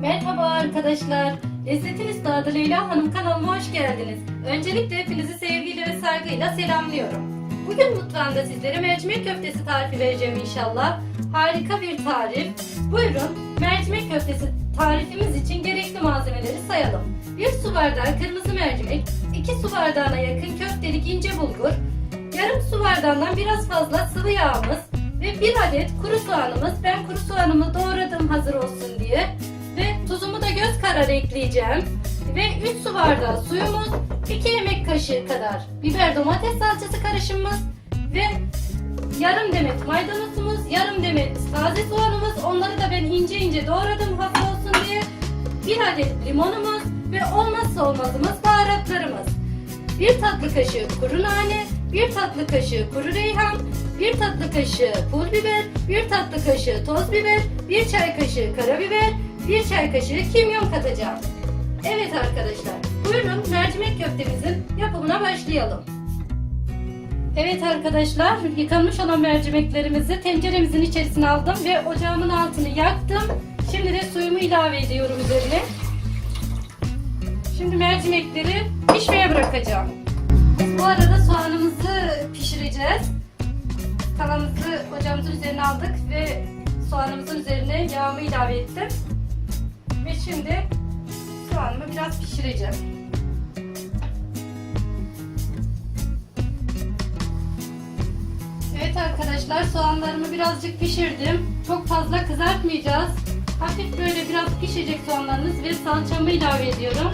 Merhaba arkadaşlar. Lezzetin Üstadı Leyla Hanım kanalıma hoş geldiniz. Öncelikle hepinizi sevgiyle ve saygıyla selamlıyorum. Bugün mutfağımda sizlere mercimek köftesi tarifi vereceğim inşallah. Harika bir tarif. Buyurun mercimek köftesi tarifimiz için gerekli malzemeleri sayalım. 1 su bardağı kırmızı mercimek, 2 su bardağına yakın köftelik ince bulgur, yarım su bardağından biraz fazla sıvı yağımız ve 1 adet kuru soğanımız. Ben kuru soğanımı doğradım hazır olsun diye. Ve tuzumu da göz kararı ekleyeceğim. Ve 3 su bardağı suyumuz, 2 yemek kaşığı kadar biber domates salçası karışımımız ve yarım demet maydanozumuz, yarım demet taze soğanımız. Onları da ben ince ince doğradım hafif olsun diye. 1 adet limonumuz ve olmazsa olmazımız baharatlarımız. 1 tatlı kaşığı kuru nane, 1 tatlı kaşığı kuru reyhan, 1 tatlı kaşığı pul biber, 1 tatlı kaşığı toz biber, 1 çay kaşığı karabiber, 1 çay kaşığı kimyon katacağım. Evet arkadaşlar, buyurun mercimek köftemizin yapımına başlayalım. Evet arkadaşlar, yıkanmış olan mercimeklerimizi tenceremizin içerisine aldım ve ocağımın altını yaktım. Şimdi de suyumu ilave ediyorum üzerine. Şimdi mercimekleri pişmeye bırakacağım. Bu arada soğanımızı pişireceğiz. Tavamızı ocağımızın üzerine aldık ve soğanımızın üzerine yağımı ilave ettim. Ve şimdi soğanımı biraz pişireceğim. Evet arkadaşlar soğanlarımı birazcık pişirdim. Çok fazla kızartmayacağız. Hafif böyle biraz pişecek soğanlarınız ve salçamı ilave ediyorum.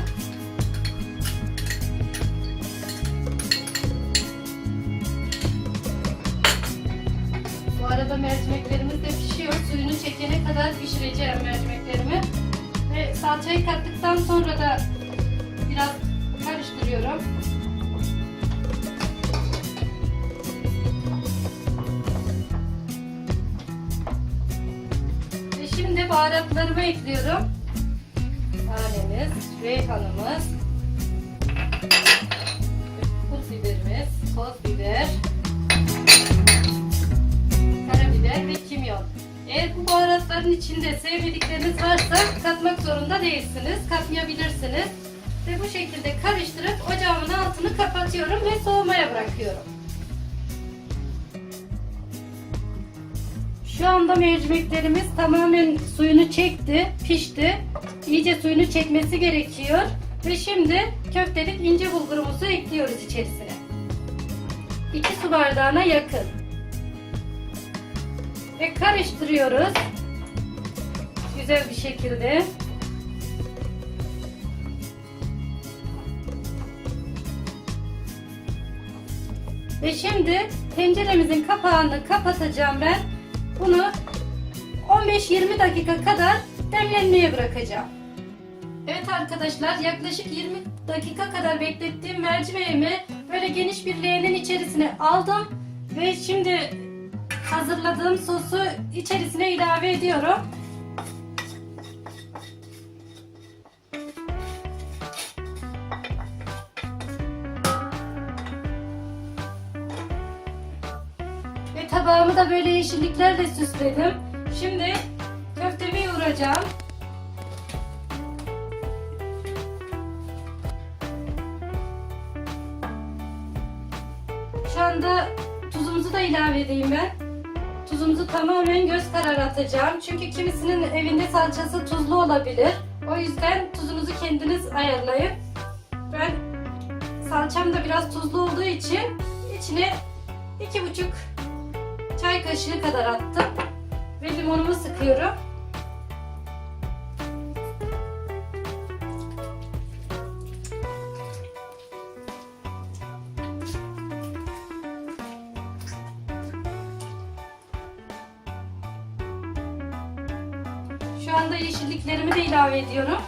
Çekene kadar pişireceğim mercimeklerimi. Ve salçayı kattıktan sonra da biraz karıştırıyorum. Ve şimdi baharatlarımı ekliyorum. Nanemiz, reyhanımız, baharatların içinde sevmedikleriniz varsa katmak zorunda değilsiniz. Katmayabilirsiniz. Ve bu şekilde karıştırıp ocağımın altını kapatıyorum ve soğumaya bırakıyorum. Şu anda mercimeklerimiz tamamen suyunu çekti, pişti. İyice suyunu çekmesi gerekiyor. Ve şimdi köftelik ince bulgurumuzu ekliyoruz içerisine. 2 su bardağına yakın. Ve karıştırıyoruz. Güzel bir şekilde. Ve şimdi tenceremizin kapağını kapatacağım ben. Bunu 15-20 dakika kadar demlenmeye bırakacağım. Evet arkadaşlar yaklaşık 20 dakika kadar beklettiğim mercimeğimi böyle geniş bir leğenin içerisine aldım. Ve şimdi hazırladığım sosu içerisine ilave ediyorum. Tabağımı da böyle yeşilliklerle süsledim. Şimdi köftemi yoğuracağım. Şu anda tuzumuzu da ilave edeyim ben. Tuzumuzu tamamen göz kararı atacağım. Çünkü kimisinin evinde salçası tuzlu olabilir. O yüzden tuzunuzu kendiniz ayarlayın. Ben salçam da biraz tuzlu olduğu için içine iki buçuk çay kaşığı kadar attım. Ve limonumu sıkıyorum. Şu anda yeşilliklerimi de ilave ediyorum.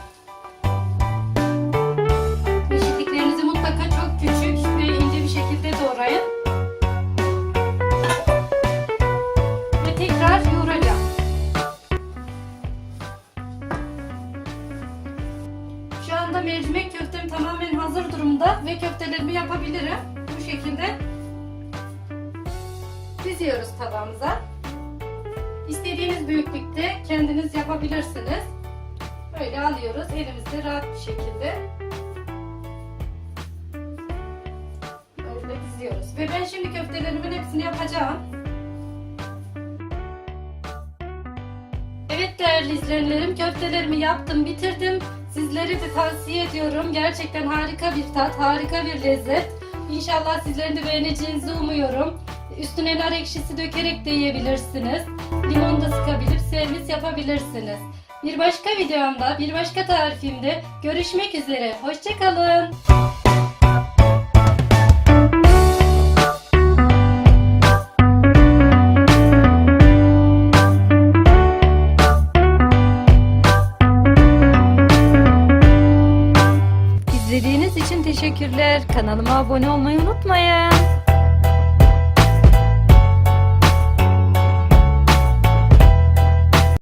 Ve köftelerimi yapabilirim. Bu şekilde diziyoruz tabağımıza. İstediğiniz büyüklükte kendiniz yapabilirsiniz. Böyle alıyoruz elimizde rahat bir şekilde. Böyle diziyoruz. Ve ben şimdi köftelerimin hepsini yapacağım. Evet değerli izleyenlerim köftelerimi yaptım bitirdim. Sizlere de tavsiye ediyorum. Gerçekten harika bir tat, harika bir lezzet. İnşallah sizlerin de beğeneceğinizi umuyorum. Üstüne nar ekşisi dökerek de yiyebilirsiniz. Limon da sıkabilip servis yapabilirsiniz. Bir başka videomda, bir başka tarifimde görüşmek üzere. Hoşçakalın. teşekkürler. Kanalıma abone olmayı unutmayın.